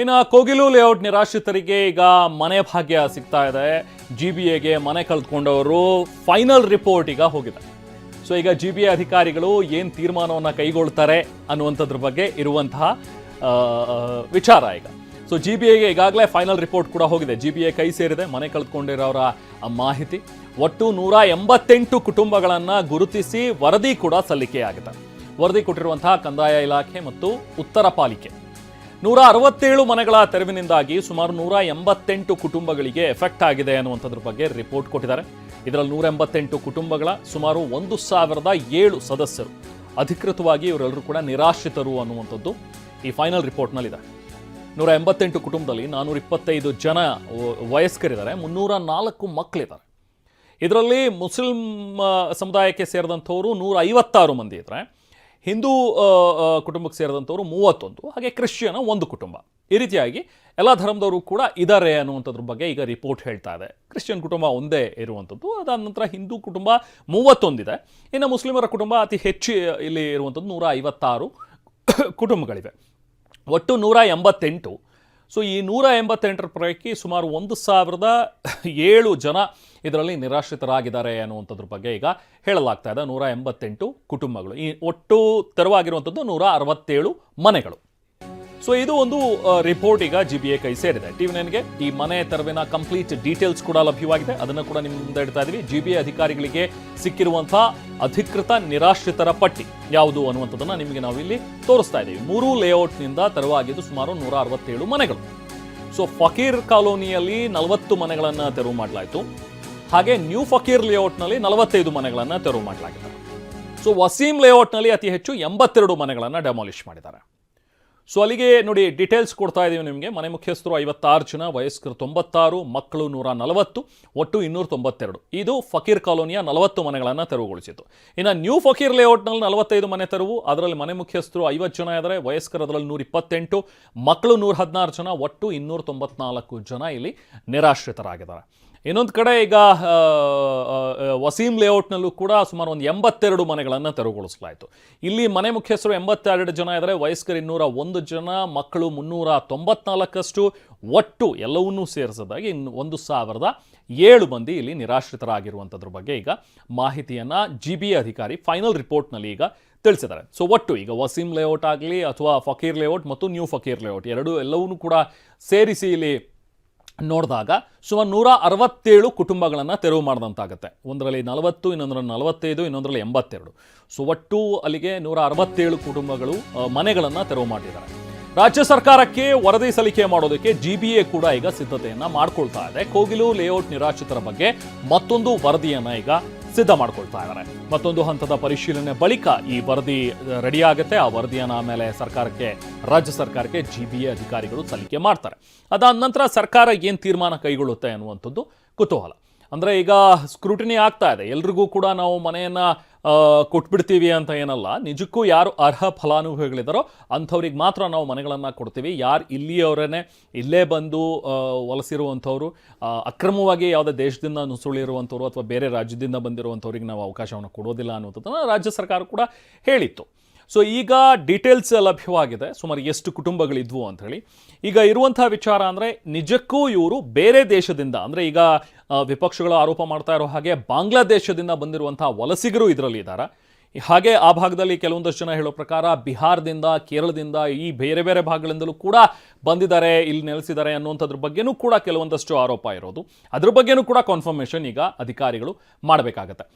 ಇನ್ನು ಕೋಗಿಲು ಲೇಔಟ್ ನಿರಾಶ್ರಿತರಿಗೆ ಈಗ ಮನೆ ಭಾಗ್ಯ ಸಿಗ್ತಾ ಇದೆ. ಜಿ ಬಿ ಎಗೆ ಮನೆ ಕಳೆದುಕೊಂಡವರು ಫೈನಲ್ ರಿಪೋರ್ಟ್ ಈಗ ಹೋಗಿದೆ. ಸೊ ಈಗ ಜಿ ಬಿ ಎ ಅಧಿಕಾರಿಗಳು ಏನು ತೀರ್ಮಾನವನ್ನು ಕೈಗೊಳ್ತಾರೆ ಅನ್ನುವಂಥದ್ರ ಬಗ್ಗೆ ಇರುವಂತಹ ವಿಚಾರ ಈಗ. ಸೊ ಜಿ ಬಿ ಎಗೆ ಈಗಾಗಲೇ ಫೈನಲ್ ರಿಪೋರ್ಟ್ ಕೂಡ ಹೋಗಿದೆ. ಜಿ ಬಿ ಎ ಕೈ ಸೇರಿದೆ, ಮನೆ ಕಳೆದುಕೊಂಡಿರೋರ ಮಾಹಿತಿ. ಒಟ್ಟು ನೂರ ಎಂಬತ್ತೆಂಟು ಕುಟುಂಬಗಳನ್ನು ಗುರುತಿಸಿ ವರದಿ ಕೂಡ ಸಲ್ಲಿಕೆಯಾಗಿದೆ. ವರದಿ ಕೊಟ್ಟಿರುವಂತಹ ಕಂದಾಯ ಇಲಾಖೆ ಮತ್ತು ಉತ್ತರ ಪಾಲಿಕೆ. ನೂರ ಅರವತ್ತೇಳು ಮನೆಗಳ ತೆರವಿನಿಂದಾಗಿ ಸುಮಾರು ನೂರ ಎಂಬತ್ತೆಂಟು ಕುಟುಂಬಗಳಿಗೆ ಎಫೆಕ್ಟ್ ಆಗಿದೆ ಅನ್ನುವಂಥದ್ರ ಬಗ್ಗೆ ರಿಪೋರ್ಟ್ ಕೊಟ್ಟಿದ್ದಾರೆ. ಇದರಲ್ಲಿ ನೂರ ಎಂಬತ್ತೆಂಟು ಕುಟುಂಬಗಳ ಸುಮಾರು ಒಂದು ಸಾವಿರದ ಏಳು ಸದಸ್ಯರು. ಅಧಿಕೃತವಾಗಿ ಇವರೆಲ್ಲರೂ ಕೂಡ ನಿರಾಶ್ರಿತರು ಅನ್ನುವಂಥದ್ದು ಈ ಫೈನಲ್ ರಿಪೋರ್ಟ್ನಲ್ಲಿದೆ. ನೂರ ಎಂಬತ್ತೆಂಟು ಕುಟುಂಬದಲ್ಲಿ ನಾನೂರ ಇಪ್ಪತ್ತೈದು ಜನ ವಯಸ್ಕರಿದ್ದಾರೆ, ಮುನ್ನೂರ ನಾಲ್ಕು ಮಕ್ಕಳಿದ್ದಾರೆ ಇದರಲ್ಲಿ ಮುಸ್ಲಿಂ ಸಮುದಾಯಕ್ಕೆ ಸೇರಿದಂಥವರು ನೂರ ಐವತ್ತಾರು ಮಂದಿ ಇದ್ದಾರೆ ಹಿಂದೂ ಕುಟುಂಬಕ್ಕೆ ಸೇರಿದಂಥವರು ಮೂವತ್ತೊಂದು, ಹಾಗೆ ಕ್ರಿಶ್ಚಿಯನ್ ಒಂದು ಕುಟುಂಬ. ಈ ರೀತಿಯಾಗಿ ಎಲ್ಲ ಧರ್ಮದವರು ಕೂಡ ಇದ್ದಾರೆ ಅನ್ನುವಂಥದ್ರ ಬಗ್ಗೆ ಈಗ ರಿಪೋರ್ಟ್ ಹೇಳ್ತಾ ಇದೆ. ಕ್ರಿಶ್ಚಿಯನ್ ಕುಟುಂಬ ಒಂದೇ ಇರುವಂಥದ್ದು, ಅದಾದ ನಂತರ ಹಿಂದೂ ಕುಟುಂಬ ಮೂವತ್ತೊಂದಿದೆ. ಇನ್ನು ಮುಸ್ಲಿಮರ ಕುಟುಂಬ ಅತಿ ಹೆಚ್ಚು ಇಲ್ಲಿ ಇರುವಂಥದ್ದು ನೂರ ಐವತ್ತಾರು ಕುಟುಂಬಗಳಿವೆ. ಒಟ್ಟು ನೂರ ಎಂಬತ್ತೆಂಟು ಸೊ ಈ ನೂರ ಎಂಬತ್ತೆಂಟರ ಪೈಕಿ ಸುಮಾರು ಒಂದು ಸಾವಿರದ ಏಳು ಜನ ಇದರಲ್ಲಿ ನಿರಾಶ್ರಿತರಾಗಿದ್ದಾರೆ ಅನ್ನುವಂಥದ್ರ ಬಗ್ಗೆ ಈಗ ಹೇಳಲಾಗ್ತಾ ಇದೆ. ನೂರ ಎಂಬತ್ತೆಂಟು ಕುಟುಂಬಗಳು. ಈ ಒಟ್ಟು ತೆರವಾಗಿರುವಂಥದ್ದು ನೂರ ಅರವತ್ತೇಳು ಮನೆಗಳು. ಸೊ ಇದು ಒಂದು ರಿಪೋರ್ಟ್ ಈಗ ಜಿ ಬಿ ಎ ಕೈ ಸೇರಿದೆ. ಟಿವಿ ನೈನ್ಗೆ ಈ ಮನೆ ತೆರವಿನ ಕಂಪ್ಲೀಟ್ ಡೀಟೇಲ್ಸ್ ಕೂಡ ಲಭ್ಯವಾಗಿದೆ. ಅದನ್ನು ಕೂಡ ನಿಮ್ಮ ಮುಂದೆ ಇಡ್ತಾ ಇದೀವಿ. ಜಿ ಬಿ ಎ ಅಧಿಕಾರಿಗಳಿಗೆ ಸಿಕ್ಕಿರುವಂತಹ ಅಧಿಕೃತ ನಿರಾಶ್ರಿತರ ಪಟ್ಟಿ ಯಾವುದು ಅನ್ನುವಂಥದ್ದನ್ನ ನಿಮಗೆ ನಾವು ಇಲ್ಲಿ ತೋರಿಸ್ತಾ ಇದ್ದೀವಿ ಮೂರು ಲೇಔಟ್ನಿಂದ ತೆರವಾಗಿದ್ದು ಸುಮಾರು ನೂರ ಅರವತ್ತೇಳು ಮನೆಗಳು. ಸೊ ಫಕೀರ್ ಕಾಲೋನಿಯಲ್ಲಿ ನಲವತ್ತು ಮನೆಗಳನ್ನು ತೆರವು ಮಾಡಲಾಯಿತು. ಹಾಗೆ ನ್ಯೂ ಫಕೀರ್ ಲೇಔಟ್ನಲ್ಲಿ ನಲವತ್ತೈದು ಮನೆಗಳನ್ನು ತೆರವು ಮಾಡಲಾಗಿದೆ. ಸೊ ವಸೀಂ ಲೇಔಟ್ನಲ್ಲಿ ಅತಿ ಹೆಚ್ಚು ಎಂಬತ್ತೆರಡು ಮನೆಗಳನ್ನು ಡೆಮಾಲಿಷ್ ಮಾಡಿದ್ದಾರೆ. ಸೊ ಅಲ್ಲಿಗೆ ನೋಡಿ ಡೀಟೇಲ್ಸ್ ಕೊಡ್ತಾ ಇದ್ದೀವಿ ನಿಮಗೆ. ಮನೆ ಮುಖ್ಯಸ್ಥರು ಐವತ್ತಾರು ಜನ, ವಯಸ್ಕರು ತೊಂಬತ್ತಾರು, ಮಕ್ಕಳು ನೂರ ನಲವತ್ತು, ಒಟ್ಟು ಇನ್ನೂರ ತೊಂಬತ್ತೆರಡು. ಇದು ಫಕೀರ್ ಕಾಲೋನಿಯ ನಲವತ್ತು ಮನೆಗಳನ್ನು ತೆರವುಗೊಳಿಸಿತು ಇನ್ನು ನ್ಯೂ ಫಕೀರ್ ಲೇಔಟ್ನಲ್ಲಿ ನಲವತ್ತೈದು ಮನೆ ತೆರವು, ಅದರಲ್ಲಿ ಮನೆ ಮುಖ್ಯಸ್ಥರು ಐವತ್ತು ಜನ ಇದ್ದಾರೆ ವಯಸ್ಕರು ಅದರಲ್ಲಿ ನೂರ ಇಪ್ಪತ್ತೆಂಟು ಮಕ್ಕಳು ನೂರ ಹದಿನಾರು ಜನ, ಒಟ್ಟು ಇನ್ನೂರ ತೊಂಬತ್ನಾಲ್ಕು ಜನ ಇಲ್ಲಿ ನಿರಾಶ್ರಿತರಾಗಿದ್ದಾರೆ. ಇನ್ನೊಂದು ಕಡೆ ಈಗ ವಸೀಂ ಲೇಔಟ್ನಲ್ಲೂ ಕೂಡ ಸುಮಾರು ಒಂದು ಎಂಬತ್ತೆರಡು ಮನೆಗಳನ್ನು ತೆರವುಗೊಳಿಸಲಾಯಿತು. ಇಲ್ಲಿ ಮನೆ ಮುಖ್ಯಸ್ಥರು ಎಂಬತ್ತೆರಡು ಜನ ಇದ್ದಾರೆ ವಯಸ್ಕರು ಇನ್ನೂರ ಒಂದು ಜನ, ಮಕ್ಕಳು ಮುನ್ನೂರ ತೊಂಬತ್ನಾಲ್ಕಷ್ಟು ಒಟ್ಟು ಎಲ್ಲವನ್ನೂ ಸೇರಿಸಿದಾಗಿ ಇನ್ನು ಒಂದು ಸಾವಿರದ ಏಳು ಮಂದಿ ಇಲ್ಲಿ ನಿರಾಶ್ರಿತರಾಗಿರುವಂಥದ್ರ ಬಗ್ಗೆ ಈಗ ಮಾಹಿತಿಯನ್ನು ಜಿ ಬಿ ಅಧಿಕಾರಿ ಫೈನಲ್ ರಿಪೋರ್ಟ್ನಲ್ಲಿ ಈಗ ತಿಳಿಸಿದ್ದಾರೆ. ಸೊ, ಒಟ್ಟು ಈಗ ವಸೀಂ ಲೇಔಟ್ ಆಗಲಿ ಅಥವಾ ಫಕೀರ್ ಲೇಔಟ್ ಮತ್ತು ನ್ಯೂ ಫಕೀರ್ ಲೇಔಟ್ ಎರಡೂ ಎಲ್ಲವನ್ನೂ ಕೂಡ ಸೇರಿಸಿ ಇಲ್ಲಿ ನೋಡಿದಾಗ ಸುಮಾರು ನೂರ ಅರವತ್ತೇಳು ಕುಟುಂಬಗಳನ್ನು ತೆರವು ಮಾಡಿದಂತಾಗುತ್ತೆ. ಒಂದರಲ್ಲಿ ನಲವತ್ತು, ಇನ್ನೊಂದರಲ್ಲಿ ನಲವತ್ತೈದು, ಇನ್ನೊಂದರಲ್ಲಿ ಎಂಬತ್ತೆರಡು. ಸೊ ಒಟ್ಟು ಅಲ್ಲಿಗೆ ನೂರ ಅರವತ್ತೇಳು ಕುಟುಂಬಗಳು ಮನೆಗಳನ್ನು ತೆರವು ಮಾಡಿದ್ದಾರೆ. ರಾಜ್ಯ ಸರ್ಕಾರಕ್ಕೆ ವರದಿ ಸಲ್ಲಿಕೆ ಮಾಡೋದಕ್ಕೆ ಜಿ ಬಿ ಎ ಕೂಡ ಈಗ ಸಿದ್ಧತೆಯನ್ನು ಮಾಡ್ಕೊಳ್ತಾ ಇದೆ. ಕೋಗಿಲು ಲೇಔಟ್ ನಿರಾಶ್ರಿತರ ಬಗ್ಗೆ ಮತ್ತೊಂದು ವರದಿಯನ್ನು ಈಗ ಸಿದ್ಧ ಮಾಡ್ಕೊಳ್ತಾ ಇದ್ದಾರೆ ಮತ್ತೊಂದು ಹಂತದ ಪರಿಶೀಲನೆ ಬಳಿಕ ಈ ವರದಿ ರೆಡಿ ಆಗುತ್ತೆ. ಆ ವರದಿಯನ್ನು ಆಮೇಲೆ ಸರ್ಕಾರಕ್ಕೆ, ರಾಜ್ಯ ಸರ್ಕಾರಕ್ಕೆ ಜಿ ಅಧಿಕಾರಿಗಳು ಸಲ್ಲಿಕೆ ಮಾಡ್ತಾರೆ. ಅದಾದ ನಂತರ ಸರ್ಕಾರ ಏನು ತೀರ್ಮಾನ ಕೈಗೊಳ್ಳುತ್ತೆ ಅನ್ನುವಂಥದ್ದು ಕುತೂಹಲ. ಅಂದರೆ ಈಗ ಸ್ಕ್ರೂಟಿನಿ ಆಗ್ತಾ ಇದೆ. ಎಲ್ರಿಗೂ ಕೂಡ ನಾವು ಮನೆಯನ್ನು ಕೊಟ್ಬಿಡ್ತೀವಿ ಅಂತ ಏನಲ್ಲ. ನಿಜಕ್ಕೂ ಯಾರು ಅರ್ಹ ಫಲಾನುಭವಿಗಳಿದ್ದಾರೋ ಅಂಥವ್ರಿಗೆ ಮಾತ್ರ ನಾವು ಮನೆಗಳನ್ನು ಕೊಡ್ತೀವಿ. ಯಾರು ಇಲ್ಲಿಯವರೇ ಇಲ್ಲೇ ಬಂದು ವಲಸಿರುವಂಥವ್ರು ಅಕ್ರಮವಾಗಿ ಯಾವುದೇ ದೇಶದಿಂದ ನುಸುಳಿರುವಂಥವ್ರು ಅಥವಾ ಬೇರೆ ರಾಜ್ಯದಿಂದ ಬಂದಿರುವಂಥವ್ರಿಗೆ ನಾವು ಅವಕಾಶವನ್ನು ಕೊಡೋದಿಲ್ಲ ಅನ್ನುವಂಥದ್ದನ್ನು ರಾಜ್ಯ ಸರ್ಕಾರ ಕೂಡ ಹೇಳಿತ್ತು. ಸೊ ಈಗ ಡೀಟೇಲ್ಸ್ ಲಭ್ಯವಾಗಿದೆ. ಸುಮಾರು ಎಷ್ಟು ಕುಟುಂಬಗಳಿದ್ವು ಅಂಥೇಳಿ. ಈಗ ಇರುವಂಥ ವಿಚಾರ ಅಂದರೆ ನಿಜಕ್ಕೂ ಇವರು ಬೇರೆ ದೇಶದಿಂದ, ಅಂದರೆ ಈಗ ವಿಪಕ್ಷಗಳು ಆರೋಪ ಮಾಡ್ತಾ ಇರೋ ಹಾಗೆ ಬಾಂಗ್ಲಾದೇಶದಿಂದ ಬಂದಿರುವಂತಹ ವಲಸಿಗರು ಇದರಲ್ಲಿ ಇದ್ದಾರೆ ಹಾಗೆ ಆ ಭಾಗದಲ್ಲಿ ಕೆಲವೊಂದಷ್ಟು ಜನ ಹೇಳೋ ಪ್ರಕಾರ ಬಿಹಾರದಿಂದ, ಕೇರಳದಿಂದ ಈ ಬೇರೆ ಬೇರೆ ಭಾಗಗಳಿಂದಲೂ ಕೂಡ ಬಂದಿದ್ದಾರೆ, ಇಲ್ಲಿ ನೆಲೆಸಿದ್ದಾರೆ ಅನ್ನುವಂಥದ್ರ ಬಗ್ಗೆನೂ ಕೂಡ ಕೆಲವೊಂದಷ್ಟು ಆರೋಪ ಇರೋದು. ಅದ್ರ ಬಗ್ಗೆನೂ ಕೂಡ ಕನ್ಫರ್ಮೇಷನ್ ಈಗ ಅಧಿಕಾರಿಗಳು ಮಾಡಬೇಕಾಗತ್ತೆ.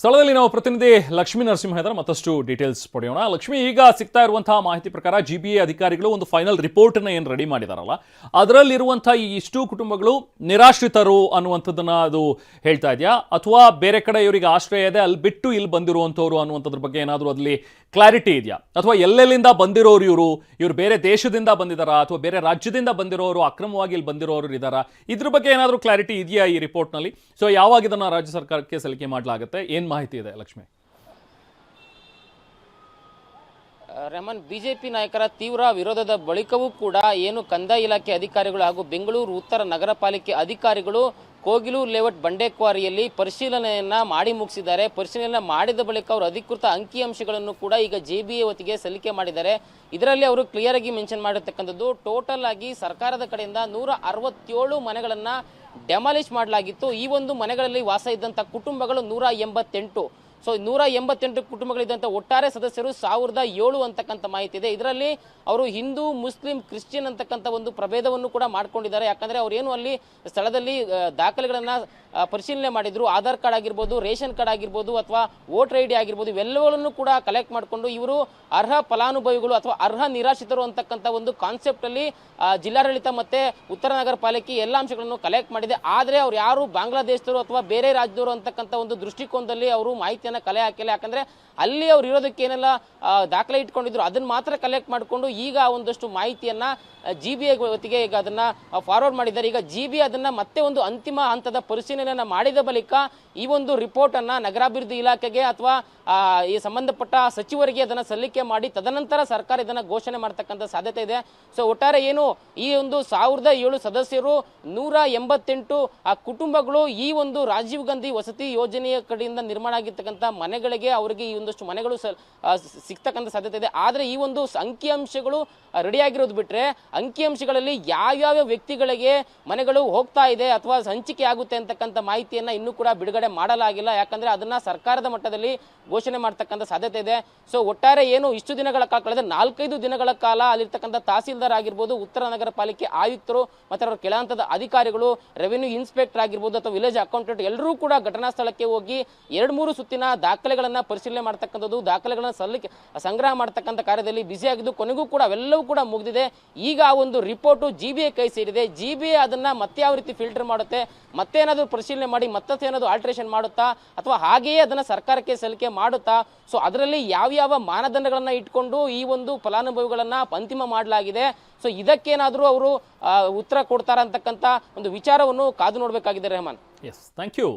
ಸ್ಥಳದಲ್ಲಿ ನಾವು ಪ್ರತಿನಿಧಿ ಲಕ್ಷ್ಮೀ ನರಸಿಂಹ ಮತ್ತಷ್ಟು ಡೀಟೇಲ್ಸ್ ಪಡೆಯೋಣ. ಲಕ್ಷ್ಮಿ, ಈಗ ಸಿಗ್ತಾ ಇರುವಂತಹ ಮಾಹಿತಿ ಪ್ರಕಾರ ಜಿ ಬಿ ಎ ಅಧಿಕಾರಿಗಳು ಒಂದು ಫೈನಲ್ ರಿಪೋರ್ಟನ್ನು ಏನು ರೆಡಿ ಮಾಡಿದಾರಲ್ಲ? ಅದರಲ್ಲಿರುವಂತಹ ಈ ಇಷ್ಟು ಕುಟುಂಬಗಳು ನಿರಾಶ್ರಿತರು ಅನ್ನುವಂಥದ್ದನ್ನ ಅದು ಹೇಳ್ತಾ ಇದೆಯಾ? ಅಥವಾ ಬೇರೆ ಕಡೆ ಇವರಿಗೆ ಆಶ್ರಯ ಇದೆ, ಅಲ್ಲಿ ಬಿಟ್ಟು ಇಲ್ಲಿ ಬಂದಿರುವಂಥವ್ರು ಅನ್ನುವಂಥದ್ರ ಬಗ್ಗೆ ಏನಾದರೂ ಅದರಲ್ಲಿ ಕ್ಲಾರಿಟಿ ಇದೆಯಾ? ಅಥವಾ ಎಲ್ಲೆಲ್ಲಿಂದ ಬಂದಿರೋರು ಇವರು? ಇವರು ಬೇರೆ ದೇಶದಿಂದ ಬಂದಿದ್ದಾರಾ ಅಥವಾ ಬೇರೆ ರಾಜ್ಯದಿಂದ ಬಂದಿರೋರು, ಅಕ್ರಮವಾಗಿ ಇಲ್ಲಿ ಬಂದಿರೋರು ಇದ್ದಾರಾ ಇದ್ರ ಬಗ್ಗೆ ಏನಾದರೂ ಕ್ಲಾರಿಟಿ ಇದೆಯಾ ಈ ರಿಪೋರ್ಟ್ನಲ್ಲಿ ಸೊ ಯಾವಾಗ ಇದನ್ನು ರಾಜ್ಯ ಸರ್ಕಾರಕ್ಕೆ ಸಲ್ಲಿಕೆ ಮಾಡಲಾಗುತ್ತೆ? ಏನು ಮಾಹಿತಿ ಇದೆ ಲಕ್ಷ್ಮಿ? ರೆಮನ್ ಬಿಜೆಪಿ ನಾಯಕರ ತೀವ್ರ ವಿರೋಧದ ಬಳಿಕವೂ ಕೂಡ ಏನು ಕಂದಾಯ ಇಲಾಖೆ ಅಧಿಕಾರಿಗಳು ಹಾಗೂ ಬೆಂಗಳೂರು ಉತ್ತರ ನಗರ ಪಾಲಿಕೆ ಅಧಿಕಾರಿಗಳು ಕೋಗಿಲು ಲೇಔಟ್ ಬಂಡೆಕ್ವಾರಿಯಲ್ಲಿ ಪರಿಶೀಲನೆಯನ್ನ ಮಾಡಿ ಮುಗಿಸಿದ್ದಾರೆ. ಪರಿಶೀಲನೆ ಮಾಡಿದ ಬಳಿಕ ಅವರು ಅಧಿಕೃತ ಅಂಕಿಅಂಶಗಳನ್ನು ಕೂಡ ಈಗ ಜೆ ಬಿ ಎ ವತಿಗೆ ಸಲ್ಲಿಕೆ ಮಾಡಿದ್ದಾರೆ. ಇದರಲ್ಲಿ ಅವರು ಕ್ಲಿಯರ್ ಆಗಿ ಮೆನ್ಷನ್ ಮಾಡಿರ್ತಕ್ಕಂಥದ್ದು ಟೋಟಲ್ ಆಗಿ ಸರ್ಕಾರದ ಕಡೆಯಿಂದ ನೂರ ಅರವತ್ತೇಳು ಮನೆಗಳನ್ನು ಡೆಮಾಲಿಷ್ ಮಾಡಲಾಗಿತ್ತು. ಈ ಒಂದು ಮನೆಗಳಲ್ಲಿ ವಾಸ ಇದ್ದಂಥ ಕುಟುಂಬಗಳು ನೂರ ಎಂಬತ್ತೆಂಟು. ಸೊ ನೂರ ಎಂಬತ್ತೆಂಟು ಕುಟುಂಬಗಳಿದ್ದಂಥ ಒಟ್ಟಾರೆ ಸದಸ್ಯರು ಸಾವಿರದ ಏಳು ಅಂತಕ್ಕಂಥ ಮಾಹಿತಿ ಇದೆ. ಇದರಲ್ಲಿ ಅವರು ಹಿಂದೂ, ಮುಸ್ಲಿಂ, ಕ್ರಿಶ್ಚಿಯನ್ ಅಂತಕ್ಕಂಥ ಒಂದು ಪ್ರಭೇದವನ್ನು ಕೂಡ ಮಾಡ್ಕೊಂಡಿದ್ದಾರೆ. ಯಾಕಂದರೆ ಅವರೇನು ಅಲ್ಲಿ ಸ್ಥಳದಲ್ಲಿ ದಾಖಲೆಗಳನ್ನ ಪರಿಶೀಲನೆ ಮಾಡಿದ್ರು. ಆಧಾರ್ ಕಾರ್ಡ್ ಆಗಿರ್ಬೋದು ರೇಷನ್ ಕಾರ್ಡ್ ಆಗಿರ್ಬೋದು ಅಥವಾ ವೋಟರ್ ಐ ಡಿ ಆಗಿರ್ಬೋದು ಇವೆಲ್ಲಗಳನ್ನು ಕೂಡ ಕಲೆಕ್ಟ್ ಮಾಡಿಕೊಂಡು ಇವರು ಅರ್ಹ ಫಲಾನುಭವಿಗಳು ಅಥವಾ ಅರ್ಹ ನಿರಾಶ್ರಿತರು ಅಂತಕ್ಕಂಥ ಒಂದು ಕಾನ್ಸೆಪ್ಟ್ ಅಲ್ಲಿ ಆ, ಜಿಲ್ಲಾಡಳಿತ ಮತ್ತೆ ಉತ್ತರ ನಗರ ಪಾಲಿಕೆ ಎಲ್ಲ ಅಂಶಗಳನ್ನು ಕಲೆಕ್ಟ್ ಮಾಡಿದೆ. ಆದರೆ ಅವ್ರು ಯಾರು ಬಾಂಗ್ಲಾದೇಶದವರು ಅಥವಾ ಬೇರೆ ರಾಜ್ಯದವರು ಅಂತಕ್ಕಂಥ ಒಂದು ದೃಷ್ಟಿಕೋನದಲ್ಲಿ ಅವರು ಮಾಹಿತಿಯನ್ನು ಕಲೆ ಹಾಕಿಲ್ಲ. ಯಾಕಂದ್ರೆ ಅಲ್ಲಿ ಅವ್ರು ಇರೋದಕ್ಕೆ ಏನೆಲ್ಲ ದಾಖಲೆ ಇಟ್ಕೊಂಡಿದ್ರು ಅದನ್ನ ಮಾತ್ರ ಕಲೆಕ್ಟ್ ಮಾಡಿಕೊಂಡು ಈಗ ಒಂದಷ್ಟು ಮಾಹಿತಿಯನ್ನ ಜಿ ಬಿ ಐ ಈಗ ಅದನ್ನ ಫಾರ್ವರ್ಡ್ ಮಾಡಿದ್ದಾರೆ. ಈಗ ಜಿ ಬಿ ಅದನ್ನ ಮತ್ತೆ ಒಂದು ಅಂತಿಮ ಹಂತದ ಪರಿಶೀಲನೆಯನ್ನ ಮಾಡಿದ ಬಳಿಕ ಈ ಒಂದು ರಿಪೋರ್ಟ್ ಅನ್ನ ನಗರಾಭಿವೃದ್ಧಿ ಇಲಾಖೆಗೆ ಅಥವಾ ಈ ಸಂಬಂಧಪಟ್ಟ ಸಚಿವರಿಗೆ ಅದನ್ನ ಸಲ್ಲಿಕೆ ಮಾಡಿ ತದನಂತರ ಸರ್ಕಾರ ಇದನ್ನ ಘೋಷಣೆ ಮಾಡ್ತಕ್ಕಂಥ ಸಾಧ್ಯತೆ ಇದೆ. ಸೊ ಒಟ್ಟಾರೆ ಏನು, ಈ ಒಂದು ಸಾವಿರದ ಏಳು ಸದಸ್ಯರು ನೂರ ಎಂಬತ್ತೆಂಟು, ಆ, ಕುಟುಂಬಗಳು ಈ ಒಂದು ರಾಜೀವ್ ಗಾಂಧಿ ವಸತಿ ಯೋಜನೆಯ ಕಡೆಯಿಂದ ನಿರ್ಮಾಣ ಆಗಿರ್ತಕ್ಕಂಥ ಮನೆಗಳಿಗೆ ಅವರಿಗೆ ಈ ಒಂದಷ್ಟು ಮನೆಗಳು ಸಿಗ್ತಕ್ಕಂತ ಸಾಧ್ಯತೆ ಇದೆ. ಆದರೆ ಈ ಒಂದು ಅಂಕಿಅಂಶಗಳು ರೆಡಿ ಆಗಿರೋದು ಬಿಟ್ರೆ ಅಂಕಿಅಂಶಗಳಲ್ಲಿ ಯಾವ್ಯಾವ ವ್ಯಕ್ತಿಗಳಿಗೆ ಮನೆಗಳು ಹೋಗ್ತಾ ಇದೆ ಅಥವಾ ಹಂಚಿಕೆ ಆಗುತ್ತೆ ಅಂತಕ್ಕಂಥ ಮಾಹಿತಿಯನ್ನ ಇನ್ನೂ ಕೂಡ ಬಿಡುಗಡೆ ಮಾಡಲಾಗಿಲ್ಲ. ಯಾಕಂದ್ರೆ ಅದನ್ನ ಸರ್ಕಾರದ ಮಟ್ಟದಲ್ಲಿ ಘೋಷಣೆ ಮಾಡ್ತಕ್ಕಂಥ ಸಾಧ್ಯತೆ ಇದೆ. ಸೊ ಒಟ್ಟಾರೆ ಏನು ಇಷ್ಟು ದಿನಗಳ ಕಾಲ ಕಳೆದ ನಾಲ್ಕೈದು ದಿನಗಳ ಕಾಲ ಅಲ್ಲಿರ್ತಕ್ಕಂಥ ತಹಸೀಲ್ದಾರ್ ಆಗಿರ್ಬೋದು, ಉತ್ತರ ನಗರ ಪಾಲಿಕೆ ಆಯುಕ್ತರು ಮತ್ತೆ ಅವರ ಕೆಳಹಂತದ ಅಧಿಕಾರಿಗಳು ರೆವಿನ್ಯೂ ಇನ್ಸ್ಪೆಕ್ಟರ್ ಆಗಿರ್ಬೋದು ಅಥವಾ ವಿಲೇಜ್ ಅಕೌಂಟೆಂಟ್ ಎಲ್ಲರೂ ಕೂಡ ಘಟನಾ ಸ್ಥಳಕ್ಕೆ ಹೋಗಿ ಎರಡು ಮೂರು ಸುತ್ತಿನ ದಾಖಲೆಗಳನ್ನ ಪರಿಶೀಲನೆ ಮಾಡ್ತಕ್ಕಂಥದ್ದು, ದಾಖಲೆಗಳನ್ನ ಸಲ್ಲಿಕೆ, ಸಂಗ್ರಹ ಮಾಡ್ತಕ್ಕಂಥ ಕಾರ್ಯದಲ್ಲಿ ಬ್ಯುಸಿ ಆಗಿದ್ದು ಕೊನೆಗೂ ಕೂಡ ಅವೆಲ್ಲವೂ ಕೂಡ ಮುಗಿದಿದೆ. ಈಗ ಆ ಒಂದು ರಿಪೋರ್ಟು ಜಿ ಬಿ ಕೈ ಸೇರಿದೆ. ಜಿ ಬಿ ಅದನ್ನ ಮತ್ತೆ ಯಾವ ರೀತಿ ಫಿಲ್ಟರ್ ಮಾಡುತ್ತೆ ಮತ್ತೇನಾದರೂ ಪರಿಶೀಲನೆ ಮಾಡಿ ಮತ್ತಷ್ಟು ಏನಾದರೂ ಆಲ್ಟ್ರೇಷನ್ ಮಾಡುತ್ತಾ? ಅಥವಾ ಹಾಗೆಯೇ ಅದನ್ನು ಸರ್ಕಾರಕ್ಕೆ ಸಲ್ಲಿಕೆ ಮಾಡುತ್ತಾ? ಸೊ ಅದರಲ್ಲಿ ಯಾವ್ಯಾವ ಮಾನದಂಡಗಳನ್ನು ಇಟ್ಕೊಂಡು ಈ ಒಂದು ಫಲಾನುಭವಿಗಳನ್ನು ಅಂತಿಮ ಮಾಡಲಾಗಿದೆ? ಸೊ ಇದಕ್ಕೇನಾದರೂ ಅವರು ಉತ್ತರ ಕೊಡ್ತಾರಂತಕ್ಕಂಥ ಒಂದು ವಿಚಾರವನ್ನು ಕಾದು ನೋಡಬೇಕಾಗಿದೆ, ರೆಹಮಾನ್. Yes thank you